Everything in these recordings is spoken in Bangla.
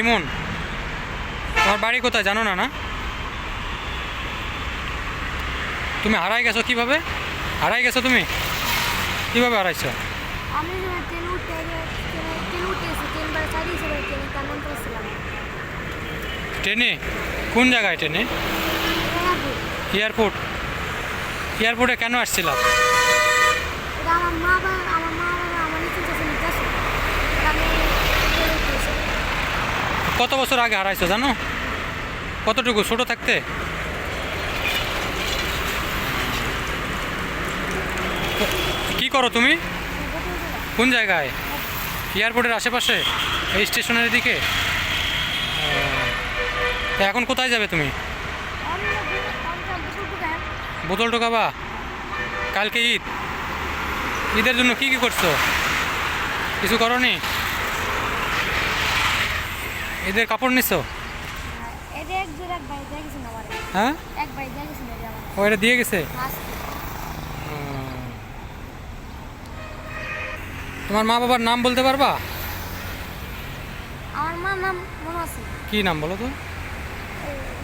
ইমন তোমার বাড়ি কোথায় জানো না না? তুমি হারাই গেছো কীভাবে? হারাই গেছো তুমি? কীভাবে হারাইছো? ট্রেনে কোন জায়গায় ট্রেনে? এয়ারপোর্ট। এয়ারপোর্টে? কেন আসছিলাম এটা আমার মা বাবা আমার মা বাবা আমার নিচে কাছে নিতে আসে আমি ট্রেনে উঠে এসেছি কত বছর আগে হারাইছো জানো? কতটুকু, ছোট থাকতে? কি করো তুমি? কোন জায়গায়? এয়ারপোর্টের আশেপাশে? এই স্টেশনের দিকে এখন কোথায় যাবে তুমি? বোতল টোকাবা কালকে ঈদ? ঈদের জন্য কি কি করছ? কিছু করনি? ঈদের কাপড় নিছো? জোর হ্যাঁ? গেছেন এটা আমার। ও এটা দিয়ে গেছে? তোমার মা বাবার নাম বলতে পারবা? আমার নাম কি নাম বলো তো?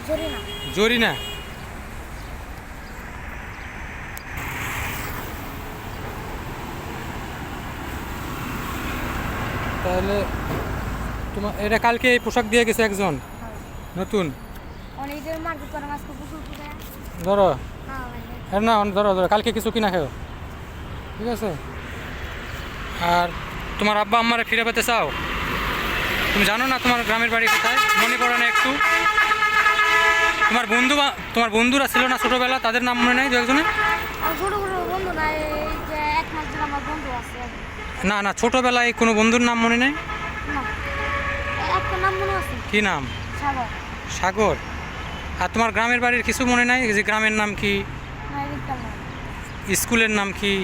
জরিনা। জরিনা। তাহলে তোমার এটা কালকে এই পোশাক দিয়ে গেছে একজন। নতুন। ধরো। ভাই হ্যাঁ না ধরো ধরো কালকে কিছু কিনা খেও ঠিক আছে? আর তোমার আব্বা আম্মারে ফিরে পেতে চাও? তুমি জানো না তোমার গ্রামের বাড়ি কোথায়? মনে পড়ে না একটু। তোমার বন্ধু তোমার বন্ধুরা ছিল না ছোটোবেলা? তাদের নাম মনে নাই দু একজনের? না না না ছোটোবেলায় কোনো বন্ধুর নাম মনে নেই? নাম মনে আছে? কি নাম? সাগর। সাগর? আর তোমার গ্রামের বাড়ির কিছু মনে নাই? যে গ্রামের নাম কি? স্কুলের নাম কি?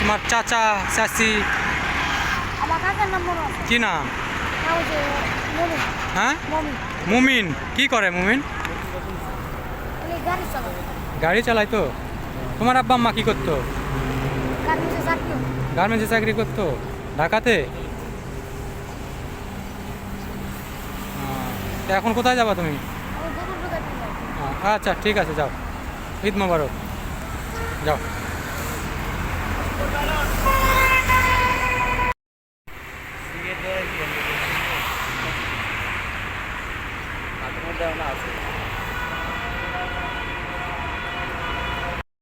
তোমার চাচা চাচি? কি নাম? হ্যাঁ? মুমিন। কি করে মুমিন? গাড়ি চালাই তো? তোমার আব্বা আম্মা কি করতো? গার্মেন্টসে চাকরি। করতো? ঢাকাতে? এখন কোথায় যাবা তুমি? আচ্ছা ঠিক আছে যাও। ঈদ মোবারক। যাও। এখনও আছে।